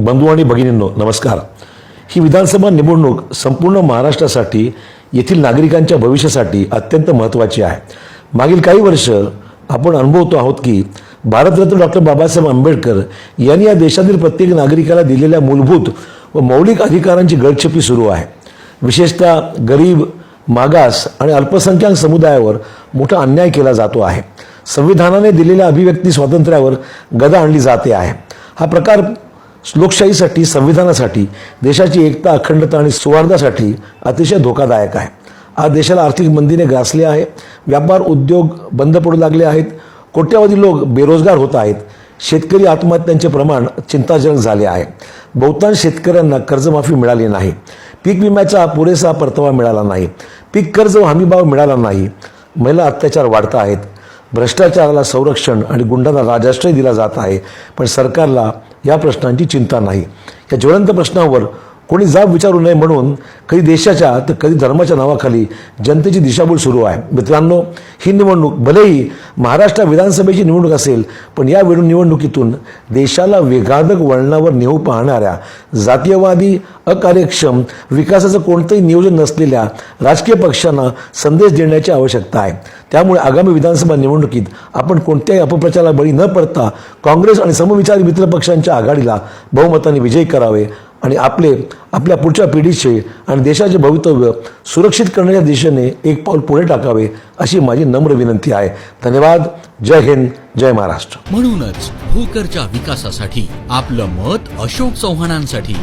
बंधू आणि भगिनींनो नमस्कार. ही विधानसभा निवडणूक संपूर्ण महाराष्ट्रासाठी येथील नागरिकांच्या भविष्यासाठी अत्यंत महत्त्वाची आहे. मागील काही वर्ष आपण अनुभवतो आहोत की भारतरत्न डॉक्टर बाबासाहेब आंबेडकर यांनी या देशातील प्रत्येक नागरिकाला दिलेल्या मूलभूत व मौलिक अधिकारांची गडछपी सुरू आहे. विशेषतः गरीब मागास आणि अल्पसंख्याक समुदायावर मोठा अन्याय केला जातो आहे. संविधानाने दिलेल्या अभिव्यक्ती स्वातंत्र्यावर गदा आणली जाते आहे. हा प्रकार लोकशाहीसाठी संविधानासाठी देशाची एकता अखंडता आणि सुवार्धासाठी अतिशय धोकादायक आहे. आज देशाला आर्थिक मंदीने घासले आहे. व्यापार उद्योग बंद पडू लागले आहेत. कोट्यावधी लोक बेरोजगार होत आहेत. शेतकरी आत्महत्यांचे प्रमाण चिंताजनक झाले आहे. बहुतांश शेतकऱ्यांना कर्जमाफी मिळाली नाही. पीक विम्याचा पुरेसा परतावा मिळाला नाही. पीक कर्ज व हमीभाव मिळाला नाही. महिला अत्याचार वाढत आहेत. भ्रष्टाचाराला संरक्षण आणि गुंडांना राजाश्रय दिला जात आहे. पण सरकारला या प्रश्नांची चिंता नाही. या ज्वलंत प्रश्नावर कोणी जाब विचारू नये म्हणून कधी देशाच्या तर कधी धर्माच्या नावाखाली जनतेची दिशाभूल सुरू आहे. मित्रांनो ही निवडणूक भलेही महाराष्ट्र विधानसभेची निवडणूक असेल पण या वेळू निवडणुकीतून देशाला वेगाधक वळणावर नेऊ पाहणाऱ्या जातीयवादी अकार्यक्षम विकासाचं कोणतंही नियोजन नसलेल्या राजकीय पक्षांना संदेश देण्याची आवश्यकता आहे. त्यामुळे आगामी विधानसभा निवडणुकीत आपण कोणत्याही अपप्रचाराला बळी न पडता काँग्रेस आणि समविचारी मित्र पक्षांच्या आघाडीला बहुमताने विजयी करावे आणि आपले आपल्या पुढच्या पिढीचे आणि देशाचे भवितव्य सुरक्षित करण्याच्या दिशेने एक पाऊल पुढे टाकावे अशी माझी नम्र विनंती आहे. धन्यवाद. जय हिंद. जय महाराष्ट्र. म्हणूनच भोकरच्या विकासासाठी आपलं मत अशोक चव्हाणांसाठी.